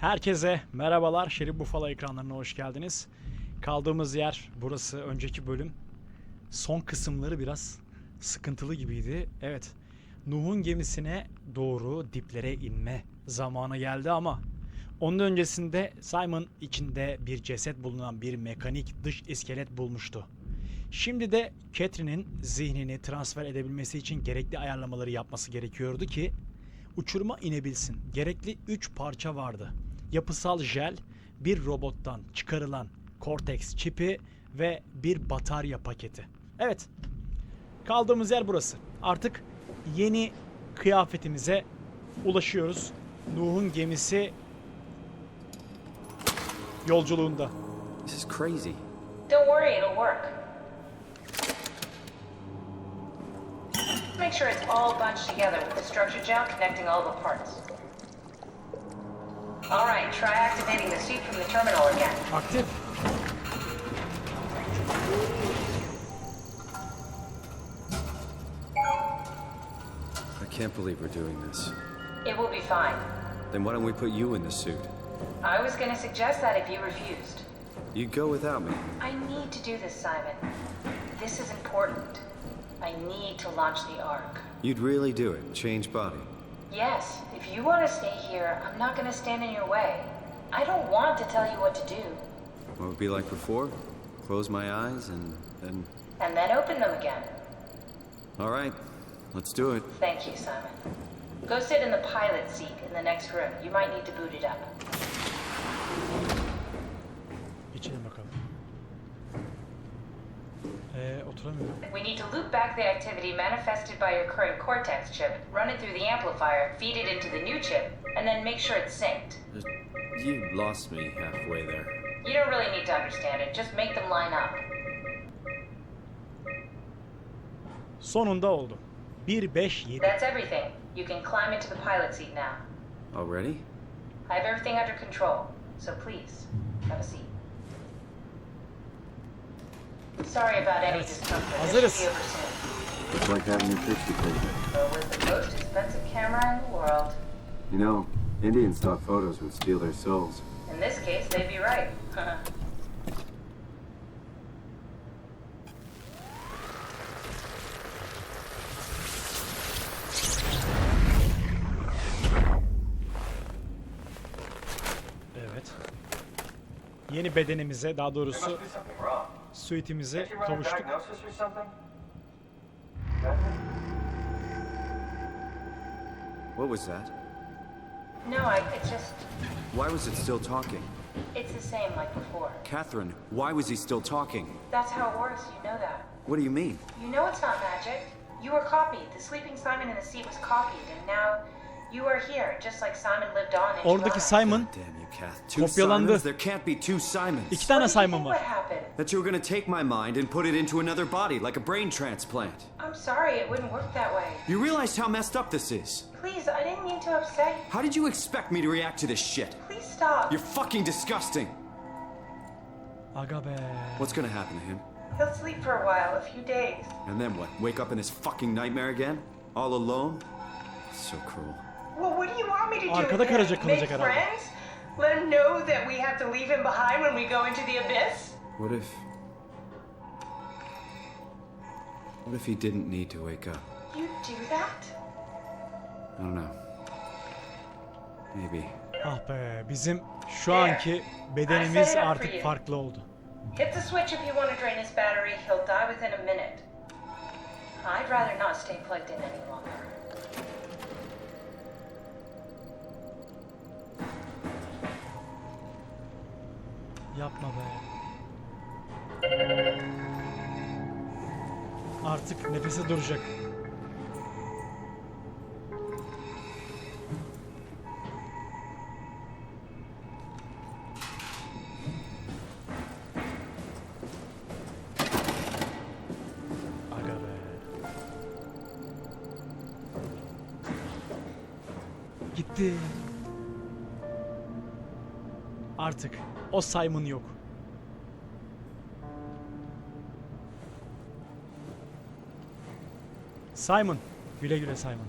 Herkese merhabalar. Şerif Bufala ekranlarına hoş geldiniz. Kaldığımız yer burası önceki bölüm. Son kısımları biraz sıkıntılı gibiydi. Evet. Nuh'un gemisine doğru diplere inme zamanı geldi ama onun öncesinde Simon içinde bir ceset bulunan bir mekanik dış iskelet bulmuştu. Şimdi de Catherine'in zihnini transfer edebilmesi için gerekli ayarlamaları yapması gerekiyordu ki uçuruma inebilsin. Gerekli 3 parça vardı. Yapısal jel, bir robottan çıkarılan Cortex çipi ve bir batarya paketi. Evet. Kaldığımız yer burası. Artık yeni kıyafetimize ulaşıyoruz. Nuh'un gemisi yolculuğunda. This is crazy. Don't worry, it'll work. Make sure it's all bunched together with the structure gel connecting all the parts. Alright, try activating the suit from the terminal again. Aktif. I can't believe we're doing this. It will be fine. Then why don't we put you in the suit? I was gonna suggest that if you refused. You'd go without me. I need to do this, Simon. This is important. I need to launch the Ark. You'd really do it. Change body. Yes, if you want to stay here, I'm not gonna stand in your way. I don't want to tell you what to do, What would it be like before? Close my eyes and then. and then open them again. All right, let's do it. Thank you, Simon. Go sit in the pilot seat in the next room. You might need to boot it up. Ee, oturamıyorum. We need to loop back the activity manifested by your current Cortex chip, run it through the amplifier, feed it into the new chip, and then make sure it's synced. Just- You lost me halfway there. You don't really need to understand it, just make them line up. Sonunda oldu. 1-5-7. That's everything. You can climb into the pilot seat now. Already? I have everything under control, so please, have a seat. Sorry about any Evet, discomfort. This hazırız. should be over soon. It's like having your picture taken. But with the most expensive camera in the world. You know, Indians thought photos would steal their souls. In this case, they'd be right. Yeni bedenimize, daha doğrusu suitimize kavuştuk. What was that? no, I it just. Why was it still talking? It's the same like before. Catherine, why was he still talking? That's how it works, you know that. What do you mean? You know it's not magic. You were copied. The sleeping Simon in the sea was copied, and now you are here, just like Simon lived on in Oradaki July. Simon Damn you, Kath. Two Kopyalandı. Simons? There can't be two Simons. iki tane What do you Simon think var. Happened? That you were gonna take my mind and put it into another body, like a brain transplant. I'm sorry, it wouldn't work that way. You realize how messed up this is? Please, I didn't mean to upset you. How did you expect me to react to this shit? Please stop. You're fucking disgusting. Aga be. What's gonna happen to him? He'll sleep for a while, a few days. And then what? Wake up in this fucking nightmare again? All alone? So cruel. Well, what do you want me to do? Arkada Make kalacak herhalde. friends? Let him know that we have to leave him behind when we go into the abyss? What if. What if he didn't need to wake up? You do that? I don't know. Maybe. Ah be. Bizim şu anki bedenimiz artık farklı oldu. Hit the switch if you want to drain his battery. He'll die within a minute. I'd rather not stay plugged in any longer. Yapma be. Artık nefesi duracak. Gitti. Artık o Simon yok. Simon. Güle güle Simon.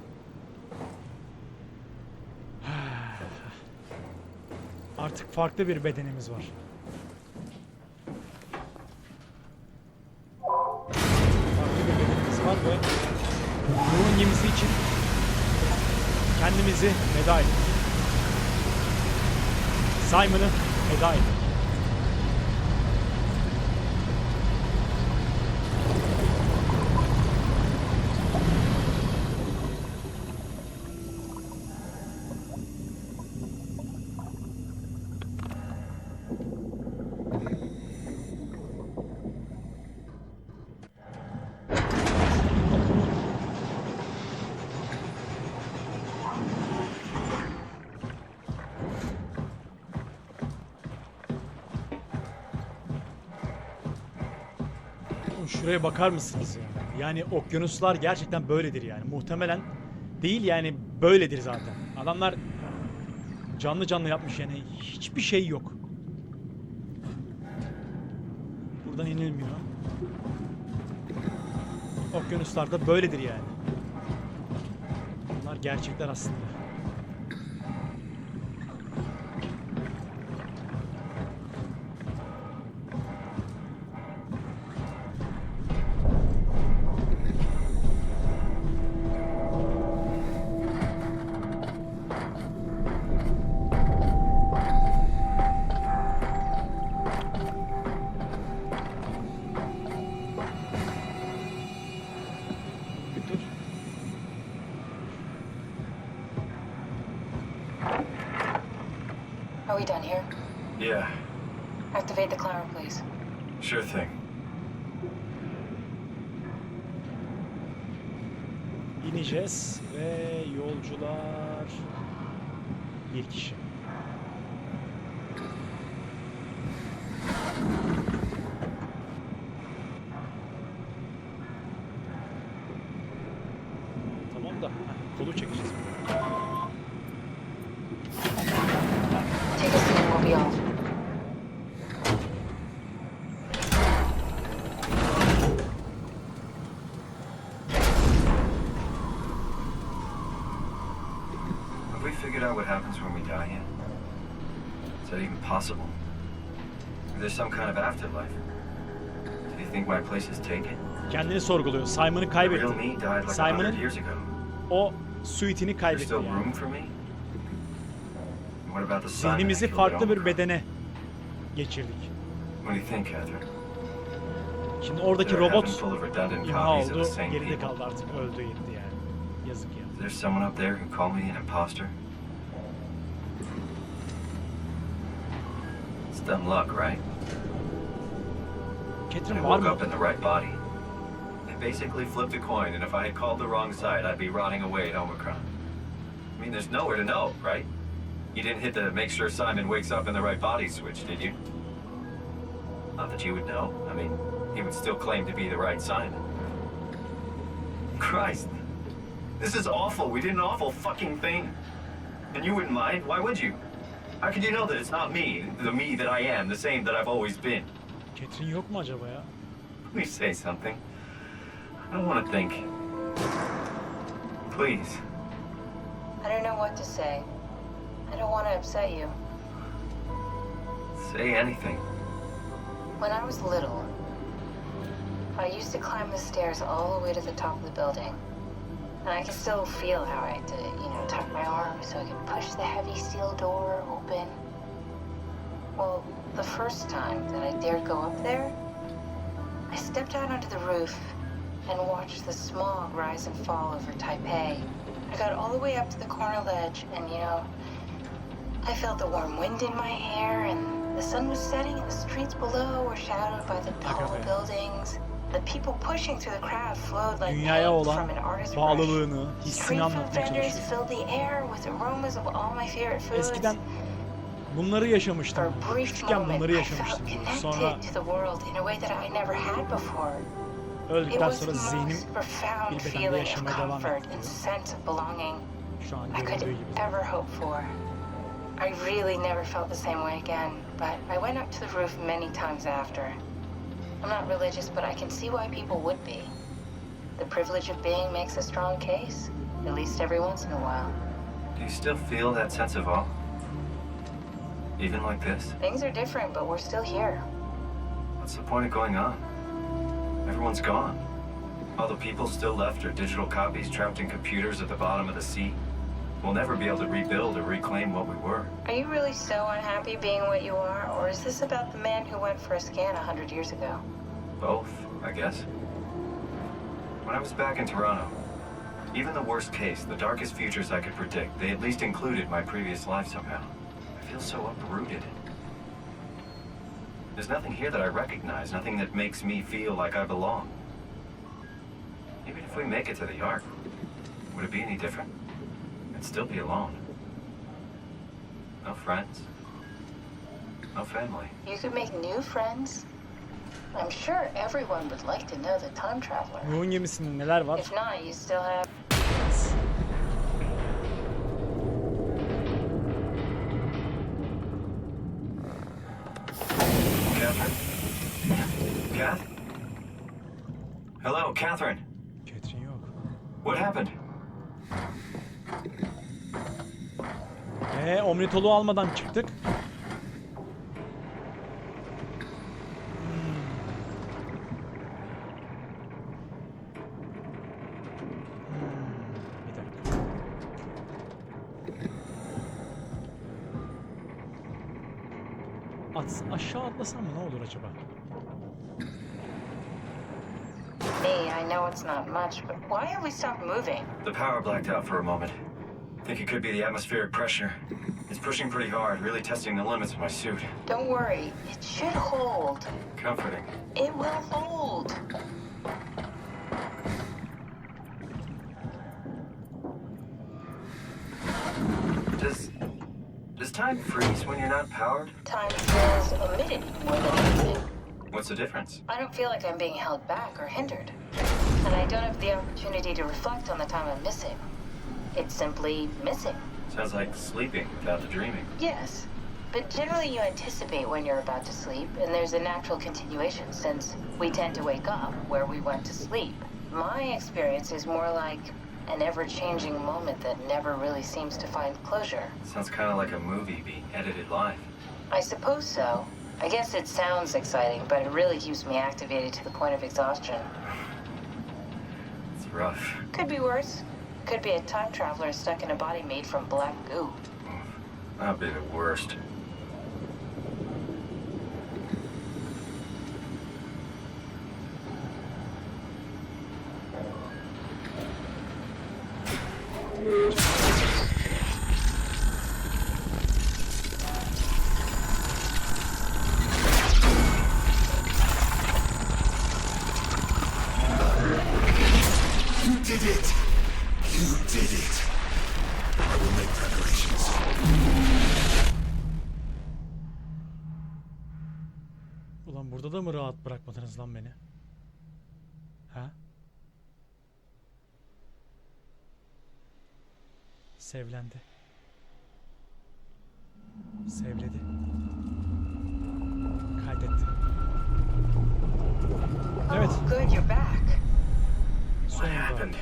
Artık farklı bir bedenimiz var. Farklı bir bedenimiz var ve Nuh'un gemisi için kendimizi feda ettik. Simon'ı feda ettik. Şuraya bakar mısınız ya? Yani okyanuslar gerçekten böyledir yani. Muhtemelen değil yani böyledir zaten. Adamlar canlı canlı yapmış yani hiçbir şey yok. Buradan inilmiyor. Okyanuslarda böyledir yani. Bunlar gerçekler aslında. We done here? Yeah, Activate the climber, please. sure thing. İneceğiz ve yolcular bir kişi. Tamam da heh, kolu çekeceğiz. Take a seat and we'll be off. Have we figured out what happens when we die yet? Is that even possible? Is there some kind of afterlife? Do you think my place is taken? Kendini sorguluyor. Simon'ı The real kaybetti. died like a hundred Simon'ın years ago. o suitini There's kaybetti still yani. room for me? And what about the Simon I Zihnimizi killed farklı at bir Omicron? bedene geçirdik. What do you think, Catherine? Şimdi oradaki They're robot full of redundant imha copies of oldu, same geride people. kaldı artık. Öldü gitti yani. Yazık ya. Is there someone up there who called me an imposter? It's dumb luck, right? I Catherine var woke up in the right body. I basically flipped a coin, and if I had called the wrong side, I'd be rotting away at Omicron. I mean, there's nowhere to know, right? You didn't hit the make sure Simon wakes up in the right body switch, did you? Not that you would know. I mean, he would still claim to be the right Simon. Christ. This is awful. We did an awful fucking thing. And you wouldn't mind? Why would you? How could you know that it's not me, the me that I am, the same that I've always been? Catherine yok mu acaba ya? Please say something. I don't want to think. Please. I don't know what to say. I don't want to upset you. Say anything. When I was little, I used to climb the stairs all the way to the top of the building. And I can still feel how I had to, you know, tuck my arm so I could push the heavy steel door open. Well, the first time that I dared go up there, I stepped out onto the roof and watched the smog rise and fall over Taipei. I got all the way up to the corner ledge, and you know, I felt the warm wind in my hair, and the sun was setting, and the streets below were shadowed by the tall buildings. The people pushing through the crowd flowed like paint from an artist's brush. bağlılığını, hissini Street food vendors filled the air with aromas of all my favorite foods. Eskiden bunları yaşamıştım. Küçükken bunları yaşamıştım. connected Sonra to the world in a way that I never had before. It öldükten was sonra zihnim bir bedende feeling of yaşamaya devam comfort etti and sense of belonging Şu an I could görüldüğü gibi. ever hope for. I really never felt the same way again, but I went up to the roof many times after. I'm not religious, but I can see why people would be. The privilege of being makes a strong case, at least every once in a while. Do you still feel that sense of awe? Even like this? Things are different, but we're still here. What's the point of going on? Everyone's gone. All the people still left are digital copies trapped in computers at the bottom of the sea. We'll never be able to rebuild or reclaim what we were. Are you really so unhappy being what you are, or is this about the man who went for a scan a hundred years ago? Both, I guess. When I was back in Toronto, even the worst case, the darkest futures I could predict, they at least included my previous life somehow. I feel so uprooted. There's nothing here that I recognize, nothing that makes me feel like I belong. Even if we make it to the Ark, would it be any different? I'd still be alone. No friends. No family. You could make new friends. I'm sure everyone would like to know the time traveler. Nuh'un gemisinde neler var? If not, you still have. Ee, omnitolu almadan çıktık. Hmm. At, aşağı atlasam mı ne olur acaba? Me, I know it's not much, but why have we stopped moving? The power blacked out for a moment. Think it could be the atmospheric pressure. It's pushing pretty hard, really testing the limits of my suit. Don't worry, it should hold. Comforting. It will hold. Does does time freeze when you're not powered? Time feels omitted more than anything. What's the difference? I don't feel like I'm being held back or hindered. And I don't have the opportunity to reflect on the time I'm missing. It's simply missing. Sounds like sleeping without the dreaming. Yes. But generally, you anticipate when you're about to sleep, and there's a natural continuation since we tend to wake up where we went to sleep. My experience is more like an ever changing moment that never really seems to find closure. Sounds kind of like a movie being edited live. I suppose so. I guess it sounds exciting, but it really keeps me activated to the point of exhaustion. It's rough. Could be worse. Could be a time traveler stuck in a body made from black goo. That'd be the worst. You did it! You did it! I will make preparations. Ulan burada da mı rahat bırakmadınız lan beni? Ha? Sevlendi. Sevledi. Kaydetti. Evet. Oh, good, you're back. What happened?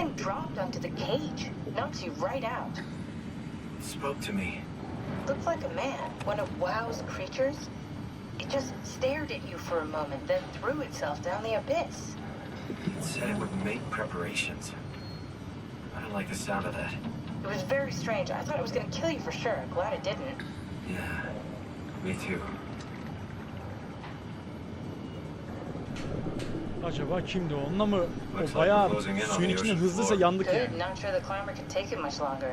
Something dropped onto the cage. Knocks you right out. It spoke to me. Looked like a man. One of WoW's creatures. It just stared at you for a moment, then threw itself down the abyss. It said it would make preparations. I don't like the sound of that. It was very strange. I thought it was gonna kill you for sure. I'm glad it didn't. Yeah, me too. Acaba kimdi o? Onunla mı? O bayağı we're closing in on suyun içinde ocean hızlısa floor. yandık Good. yani. Not sure the climber can take it much longer.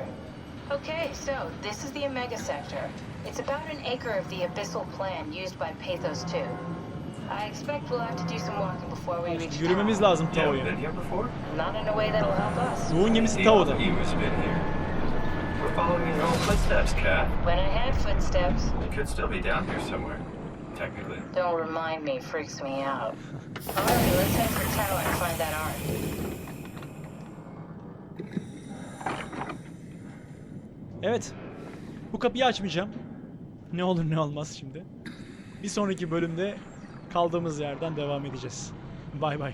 Okay, so this is the Omega Sector. It's about an acre of the abyssal plan used by Pathos 2. I expect we'll have to do some walking before we reach Yürümemiz town. lazım You haven't Tao'ya. been here before? Not in a way that'll help us. Nuh'un gemisi Tao'da. Emus been here. We're following your own footsteps, Cat. When I had footsteps, It could still be down here somewhere, technically. don't remind me, freaks me out. Alright, let's head for Tao and find that ark. Evet. Bu kapıyı açmayacağım. Ne olur ne olmaz şimdi. Bir sonraki bölümde kaldığımız yerden devam edeceğiz. Bay bay.